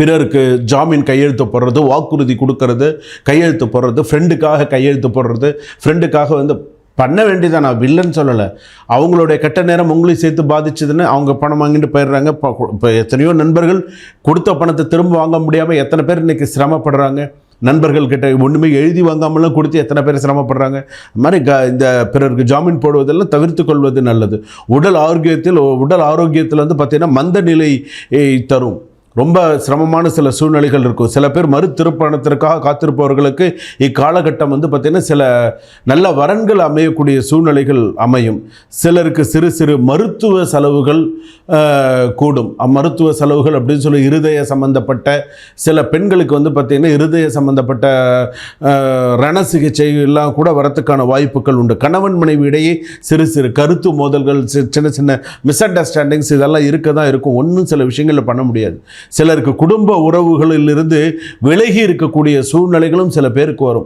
பிறருக்கு ஜாமீன் கையெழுத்து போடுறது வாக்குறுதி கொடுக்கறது கையெழுத்து போடுறது ஃப்ரெண்டுக்காக கையெழுத்து போடுறது ஃப்ரெண்டுக்காக வந்து பண்ண வேண்டியதான் நான் வில்லன்னு சொல்லலை. அவங்களுடைய கெட்ட நேரம் உங்களையும் சேர்த்து பாதிச்சதுன்னு அவங்க பணம் வாங்கிட்டு போயிடுறாங்க. இப்போ எத்தனையோ நண்பர்கள் கொடுத்த பணத்தை திரும்ப வாங்க முடியாமல் எத்தனை பேர் இன்றைக்கி சிரமப்படுறாங்க? நண்பர்கள்கிட்ட ஒன்றுமே எழுதி வாங்காமலாம் கொடுத்து எத்தனை பேர் சிரமப்படுறாங்க? அது மாதிரி க இந்த பிறருக்கு ஜாமீன் போடுவதெல்லாம் தவிர்த்து கொள்வது நல்லது. உடல் ஆரோக்கியத்தில் உடல் ஆரோக்கியத்தில் வந்து பார்த்திங்கன்னா மந்த நிலை தரும். ரொம்ப சிரமமான சில சூழ்நிலைகள் இருக்கும். சில பேர் மறு திருப்பணத்திற்காக காத்திருப்பவர்களுக்கு இக்காலகட்டம் வந்து பார்த்திங்கன்னா சில நல்ல வரன்கள் அமையக்கூடிய சூழ்நிலைகள் அமையும். சிலருக்கு சிறு சிறு மருத்துவ செலவுகள் கூடும். அம்மருத்துவ செலவுகள் அப்படின்னு சொல்லி இருதய சம்பந்தப்பட்ட சில பெண்களுக்கு வந்து பார்த்திங்கன்னா இருதய சம்பந்தப்பட்ட ரண சிகிச்சை எல்லாம் கூட வரத்துக்கான வாய்ப்புகள் உண்டு. கணவன் மனைவி இடையே சிறு சிறு கருத்து மோதல்கள் சி- சின்ன சின்ன மிஸ் அண்டர்ஸ்டாண்டிங்ஸ் இதெல்லாம் இருக்க தான் இருக்கும். ஒன்றும் சில விஷயங்களில் பண்ண முடியாது. சிலருக்கு குடும்ப உறவுகளிலிருந்து விலகி இருக்கக்கூடிய சூழ்நிலைகளும் சில பேருக்கு வரும்.